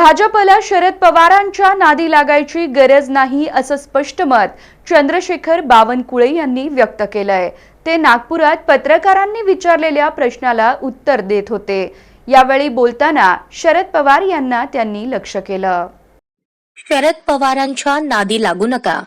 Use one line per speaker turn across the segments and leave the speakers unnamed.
भाजपला शरद पवारांच्या नादी लागायची गरज नाही असं स्पष्ट मत चंद्रशेखर बावनकुळे यांनी व्यक्त केलंय. ते नागपुरात पत्रकारांनी विचारलेल्या प्रश्नाला उत्तर देत होते. यावेळी बोलताना शरद पवार यांना त्यांनी लक्ष केलं.
शरद पवारांच्या नादी लागू नका.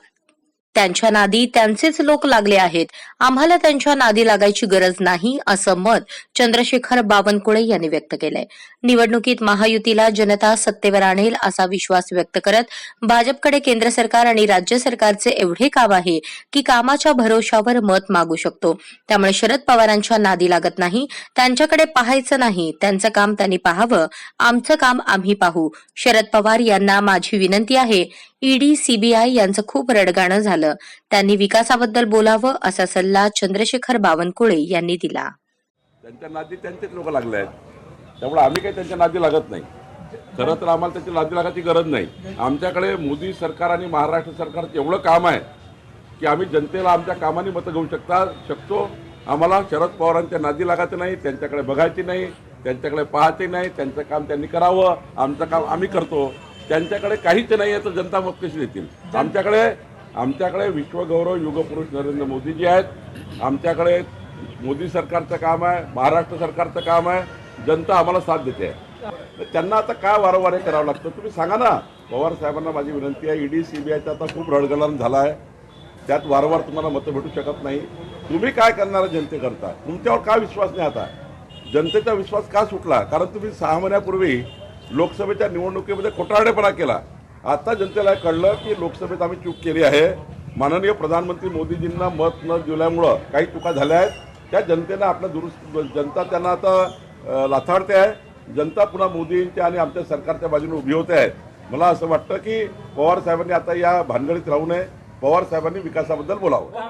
त्यांच्या नादी त्यांचेच लोक लागले आहेत. आम्हाला त्यांच्या नादी लागायची गरज नाही असं मत चंद्रशेखर बावनकुळे यांनी व्यक्त केलंय. निवडणुकीत महायुतीला जनता सत्तेवर आणेल असा विश्वास व्यक्त करत भाजपकडे केंद्र सरकार आणि राज्य सरकारचे एवढे काम आहे की कामाच्या भरोशावर मत मागू शकतो. त्यामुळे शरद पवारांच्या नादी लागत नाही त्यांच्याकडे पाहायचं नाही. त्यांचं काम त्यांनी पाहावं आमचं काम आम्ही पाहू. शरद पवार यांना माझी विनंती आहे ईडी सीबीआय यांचं खूप रडगाणं झालं. त्यांनी विकासाबद्दल बोलावं असा सल्ला चंद्रशेखर बावनकुळे यांनी दिला.
त्यांच्या नादी त्यांचेच लोक लागले आहेत. त्यामुळे आम्ही काही त्यांच्या नादी लागत नाही. खरं तर आम्हाला त्यांच्या नादी लागायची गरज नाही. आमच्याकडे मोदी सरकार आणि महाराष्ट्र सरकार एवढं काम आहे की आम्ही जनतेला आमच्या कामाने मतं घेऊ शकता शकतो. आम्हाला शरद पवारांच्या नादी लागायचं नाही त्यांच्याकडे बघायची नाही त्यांच्याकडे पाहायचे नाही त्यांचं काम त्यांनी करावं. आमचं काम आम्ही करतो. त्यांच्याकडे काहीच नाही आहे तर जनता मत कशी देतील? आमच्याकडे आमच्याकडे विश्वगौरव युगपुरुष नरेंद्र मोदीजी आहेत. आमच्याकडे मोदी सरकारचं काम आहे महाराष्ट्र सरकारचं काम आहे. जनता आम्हाला साथ देते. तर त्यांना आता काय वारंवार हे करावं लागतं? तुम्ही सांगा ना. पवार साहेबांना माझी विनंती आहे ईडी सीबीआयचा आता खूप रडगलान झाला आहे. त्यात वारंवार तुम्हाला मतं भेटू शकत नाही. तुम्ही काय करणार जनतेकरता? तुमच्यावर का विश्वास नाही आता? जनतेचा विश्वास का सुटला? कारण तुम्ही सहा महिन्यापूर्वी लोकसभेच्या निवडणुकीमध्ये खोटारडेपणा केला. आता जनतेला कळलं की लोकसभेत आम्ही चूक केली आहे. माननीय प्रधानमंत्री मोदीजींना मत न दिल्यामुळं काही चुका झाल्या आहेत. त्या जनतेनं आपल्या दुरुस्त जनता त्यांना आता लाथाडते आहे. जनता पुन्हा मोदींच्या आणि आमच्या सरकारच्या बाजूने उभी होते आहे. मला असं वाटतं की पवार साहेबांनी आता या भानगडीत राहू नये. पवार साहेबांनी विकासाबद्दल बोलावं.